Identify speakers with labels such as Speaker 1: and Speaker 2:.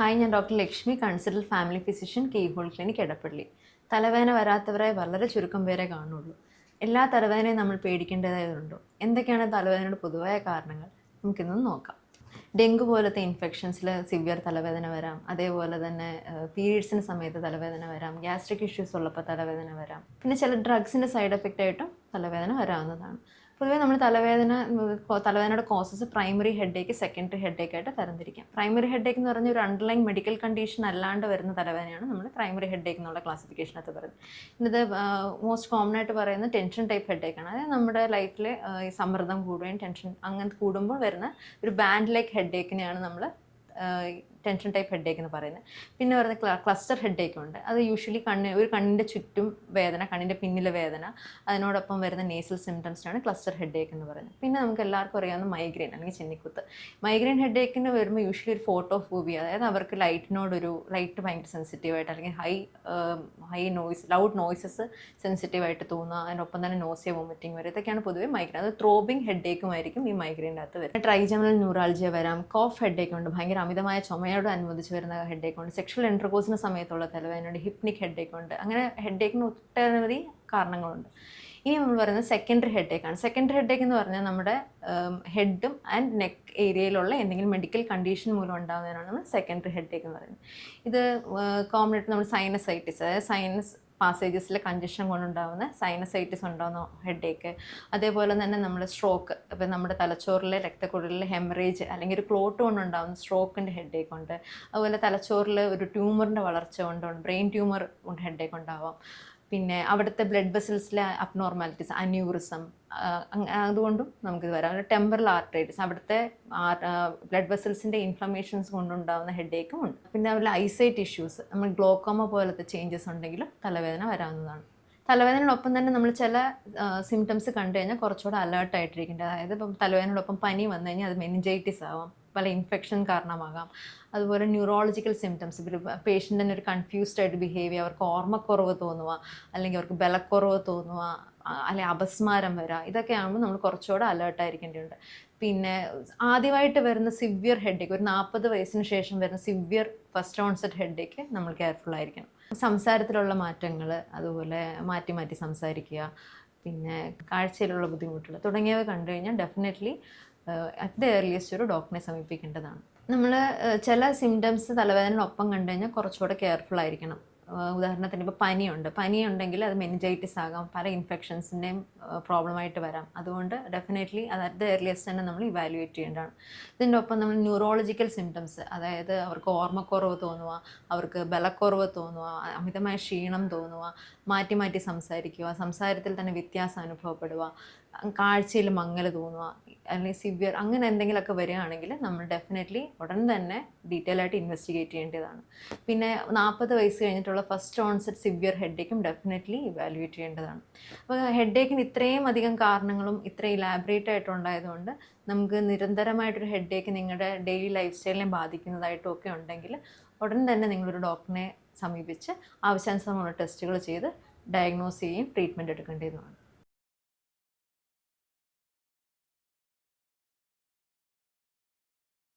Speaker 1: Hi ഞാൻ doctor Lakshmi consider family physician key hole clinic Edappally. തലവേദന വരാത്തവരെ വളരെ ചുരുക്കം പേരെ കാണുള്ളൂ. എല്ലാ തലവേദനയും നമ്മൾ പേടിക്കേണ്ടതായതുണ്ടോ എന്തൊക്കെയാണ് തലവേദനയുടെ പൊതുവായ കാരണങ്ങൾ? നമുക്കിന്ന് നോക്കാം. ഡെങ്കു പോലത്തെ ഇൻഫെക്ഷൻസിൽ സിവിയർ തലവേദന വരാം. അതേപോലെ തന്നെ പീരീഡ്സിന് സമയത്ത് തലവേദന വരാം. ഗ്യാസ്ട്രിക് ഇഷ്യൂസ് ഉള്ളപ്പോൾ തലവേദന വരാം. പിന്നെ ചില ഡ്രഗ്സിന്റെ സൈഡ് എഫക്റ്റ് ആയിട്ടും തലവേദന വരാവുന്നതാണ്. പൊതുവേ നമ്മൾ തലവേദന തലവേദനയുടെ causes primary headache secondary headache ആയിട്ട് തരംതിരിക്കാം. പ്രൈമറി ഹെഡേക്ക് എന്ന് പറഞ്ഞ ഒരു അണ്ടർലൈൻ മെഡിക്കൽ കണ്ടീഷൻ അല്ലാണ്ട് വരുന്ന തലവേദനയാണ് നമ്മൾ പ്രൈമറി ഹെഡേക്ക് എന്നുള്ള ക്ലാസിഫിക്കേഷനകത്ത് പറയുന്നത്. ഇത് മോസ്റ്റ് കോമൺ ആയിട്ട് പറയുന്ന ടെൻഷൻ ടൈപ്പ് ഹെഡേക്കാണ് അതായത് നമ്മുടെ ലൈഫിൽ ഈ സമ്മർദ്ദം കൂടുകയും ടെൻഷൻ അങ്ങനെ കൂടുമ്പോൾ വരുന്ന ഒരു ബാൻഡ് ലൈക്ക് ഹെഡേക്കിനെയാണ് നമ്മൾ ടെൻഷൻ ടൈപ്പ് ഹെഡേക്ക് എന്ന് പറയുന്നത്. പിന്നെ വരുന്ന ക്ലസ്റ്റർ ഹെഡേക്ക് ഉണ്ട്. അത് യൂഷ്വലി കണ്ണ് ഒരു കണ്ണിന്റെ ചുറ്റും വേദന കണ്ണിന്റെ പിന്നിലെ വേദന അതിനോടൊപ്പം വരുന്ന നേസൽ സിംറ്റംസിനാണ് ക്ലസ്റ്റർ ഹെഡേക്ക് എന്ന് പറയുന്നത്. പിന്നെ നമുക്ക് എല്ലാവർക്കും അറിയാവുന്ന മൈഗ്രെയിൻ അല്ലെങ്കിൽ ചെന്നിക്കുത്ത്. മൈഗ്രെയിൻ ഹെഡേക്കിന് വരുമ്പോൾ യൂഷ്വലി ഒരു ഫോട്ടോ ഫോബിയ അതായത് അവർക്ക് ലൈറ്റിനോടൊരു ലൈറ്റ് ഭയങ്കര സെൻസിറ്റീവായിട്ട് അല്ലെങ്കിൽ high high noise loud noises സെൻസിറ്റീവായിട്ട് തോന്നുക. അതിനൊപ്പം തന്നെ നോസിയ വോമിറ്റിംഗ് വരെ ഇതൊക്കെയാണ് പൊതുവേ മൈഗ്രെയിൻ അത് ത്രോബിങ് ഹെഡേക്കുമായിരിക്കും ഈ മൈഗ്രെയിന്റെ അകത്ത് വരും ട്രൈജമൽ ന്യൂറാൾജിയ വരാം കോഫ് ഹെഡേക്ക് ഉണ്ട്. ഭയങ്കര അമിതമായ ചുമയോട് അനുബന്ധിച്ച് വരുന്ന ഹെഡേക്ക് ഉണ്ട്. സെക്ഷൽ ഇന്റർകോഴ്സിന് സമയത്തുള്ള തലവേദനയുണ്ട്. ഹിപ്നിക് ഹെഡേക്ക് ഉണ്ട്. അങ്ങനെ ഹെഡേക്കിന് ഒട്ടനവധി കാരണങ്ങളുണ്ട്. ഇനി നമ്മൾ പറയുന്നത് സെക്കൻഡറി ഹെഡേക്ക് ആണ്. സെക്കൻഡറി ഹെഡേക്ക് എന്ന് പറഞ്ഞാൽ നമ്മുടെ ഹെഡും ആൻഡ് നെക്ക് ഏരിയയിലുള്ള എന്തെങ്കിലും മെഡിക്കൽ കണ്ടീഷൻ മൂലം ഉണ്ടാകുന്നതിനാണ് നമ്മൾ സെക്കൻഡറി ഹെഡേക്ക് എന്ന് പറയുന്നത്. ഇത് കോമൺ ആയിട്ട് നമ്മൾ സൈനസൈറ്റിസ് അതായത് സൈനസ് പാസേജസിലെ കഞ്ചഷൻ കൊണ്ടുണ്ടാകുന്ന സൈനസൈറ്റിസ് ഉണ്ടാകുന്ന ഹെഡേക്ക് അതേപോലെ തന്നെ നമ്മൾ സ്ട്രോക്ക് ഇപ്പം നമ്മുടെ തലച്ചോറിലെ രക്തക്കുഴലിലെ ഹെമറേജ് അല്ലെങ്കിൽ ഒരു ക്ലോട്ട് കൊണ്ടുണ്ടാകുന്ന സ്ട്രോക്കിന്റെ ഹെഡേക്ക് ഉണ്ട്. അതുപോലെ തലച്ചോറിൽ ഒരു ട്യൂമറിന്റെ വളർച്ച കൊണ്ടുണ്ട് ബ്രെയിൻ ട്യൂമർ ഹെഡേക്ക് ഉണ്ടാവാം. പിന്നെ അവിടുത്തെ ബ്ലഡ് വെസൽസിലെ അബ്നോർമാലിറ്റീസ് അന്യൂറിസം അതുകൊണ്ടും നമുക്കിത് വരാം. ടെമ്പറൽ ആർട്രൈറ്റിസ് അവിടുത്തെ ബ്ലഡ് വെസൽസിന്റെ ഇൻഫ്ലമേഷൻസ് കൊണ്ടുണ്ടാകുന്ന ഹെഡേക്കും ഉണ്ട്. പിന്നെ അതുപോലെ ഐസൈറ്റ് ഇഷ്യൂസ് നമ്മൾ ഗ്ലോക്കോമ പോലത്തെ ചേഞ്ചസ് ഉണ്ടെങ്കിലും തലവേദന വരാവുന്നതാണ്. തലവേദനയോടൊപ്പം തന്നെ നമ്മൾ ചില സിംറ്റംസ് കണ്ടു കഴിഞ്ഞാൽ കുറച്ചുകൂടെ അലേർട്ടായിട്ടിരിക്കേണ്ടത് അതായത് ഇപ്പം തലവേദനയോടൊപ്പം പനി വന്നു കഴിഞ്ഞാൽ അത് മെനിഞ്ചൈറ്റിസ് ആവാം. പല ഇൻഫെക്ഷൻ കാരണമാകാം. അതുപോലെ ന്യൂറോളജിക്കൽ സിംറ്റംസ് ഇപ്പോൾ പേഷ്യന്റിന് ഒരു കൺഫ്യൂസ്ഡ് ആയിട്ട് ബിഹേവ് ചെയ്യുക അവർക്ക് ഓർമ്മക്കുറവ് തോന്നുക അല്ലെങ്കിൽ അവർക്ക് ബലക്കുറവ് തോന്നുക അല്ലെങ്കിൽ അപസ്മാരം വരിക ഇതൊക്കെ ആകുമ്പോൾ നമ്മൾ കുറച്ചുകൂടെ അലേർട്ടായിരിക്കേണ്ടതുണ്ട് പിന്നെ ആദ്യമായിട്ട് വരുന്ന സിവിയർ ഹെഡേക്ക് ഒരു നാൽപ്പത് വയസ്സിന് ശേഷം വരുന്ന സിവിയർ ഫസ്റ്റ് ഓൺസെറ്റ് ഹെഡേക്ക് നമ്മൾ കെയർഫുൾ ആയിരിക്കണം. സംസാരത്തിലുള്ള മാറ്റങ്ങൾ അതുപോലെ മാറ്റി മാറ്റി സംസാരിക്കുക പിന്നെ കാഴ്ചയിലുള്ള ബുദ്ധിമുട്ടുകൾ തുടങ്ങിയവ കണ്ടു കഴിഞ്ഞാൽ ഡെഫിനറ്റ്ലി അറ്റ് ദ ഏർലിയസ്റ്റ് ഒരു ഡോക്ടറിനെ സമീപിക്കേണ്ടതാണ്. നമ്മൾ ചില സിംറ്റംസ് തലവേദനയോടൊപ്പം കണ്ടു കഴിഞ്ഞാൽ കുറച്ചുകൂടെ കെയർഫുൾ ആയിരിക്കണം. ഉദാഹരണത്തിന് ഇപ്പോൾ പനിയുണ്ട്. പനിയുണ്ടെങ്കിൽ അത് മെനിഞ്ചൈറ്റിസ് ആകാം പല ഇൻഫെക്ഷൻസിന്റെയും പ്രോബ്ലമായിട്ട് വരാം. അതുകൊണ്ട് ഡെഫിനറ്റ്ലി അത് അറ്റ് ദ ഏർലിയസ്റ്റ് തന്നെ നമ്മൾ ഇവാലുവേറ്റ് ചെയ്യേണ്ടതാണ്. ഇതിന്റെ ഒപ്പം നമ്മൾ ന്യൂറോളജിക്കൽ സിംറ്റംസ് അതായത് അവർക്ക് ഓർമ്മക്കുറവ് തോന്നുക അവർക്ക് ബലക്കുറവ് തോന്നുക അമിതമായ ക്ഷീണം തോന്നുക മാറ്റി മാറ്റി സംസാരിക്കുക സംസാരത്തിൽ തന്നെ വ്യത്യാസം അനുഭവപ്പെടുക കാഴ്ചയിൽ മങ്ങൽ തോന്നുക അല്ലെങ്കിൽ സിവിയർ അങ്ങനെ എന്തെങ്കിലുമൊക്കെ വരികയാണെങ്കിൽ നമ്മൾ ഡെഫിനറ്റ്ലി ഉടൻ തന്നെ ഡീറ്റെയിൽ ആയിട്ട് ഇൻവെസ്റ്റിഗേറ്റ് ചെയ്യേണ്ടതാണ്. പിന്നെ നാൽപ്പത് വയസ്സ് കഴിഞ്ഞിട്ടുള്ള ഫസ്റ്റ് ഓൺസെറ്റ് സിവിയർ ഹെഡേക്കും ഡെഫിനറ്റ്ലി ഇവാലുവേറ്റ് ചെയ്യേണ്ടതാണ്. അപ്പോൾ ഹെഡേക്കിന് ഇത്രയും അധികം കാരണങ്ങളും ഇത്രയും ഇലാബറേറ്റ് ആയിട്ടുണ്ടായതുകൊണ്ട് നമുക്ക് നിരന്തരമായിട്ടൊരു ഹെഡേക്ക് നിങ്ങളുടെ ഡെയിലി ലൈഫ് സ്റ്റൈലിനെ ബാധിക്കുന്നതായിട്ടും ഒക്കെ ഉണ്ടെങ്കിൽ ഉടൻ തന്നെ നിങ്ങളൊരു ഡോക്ടറിനെ സമീപിച്ച് ആവശ്യാനുസരണമുള്ള ടെസ്റ്റുകൾ ചെയ്ത് ഡയഗ്നോസ് ചെയ്യുകയും ട്രീറ്റ്മെന്റ് എടുക്കേണ്ടതുമാണ്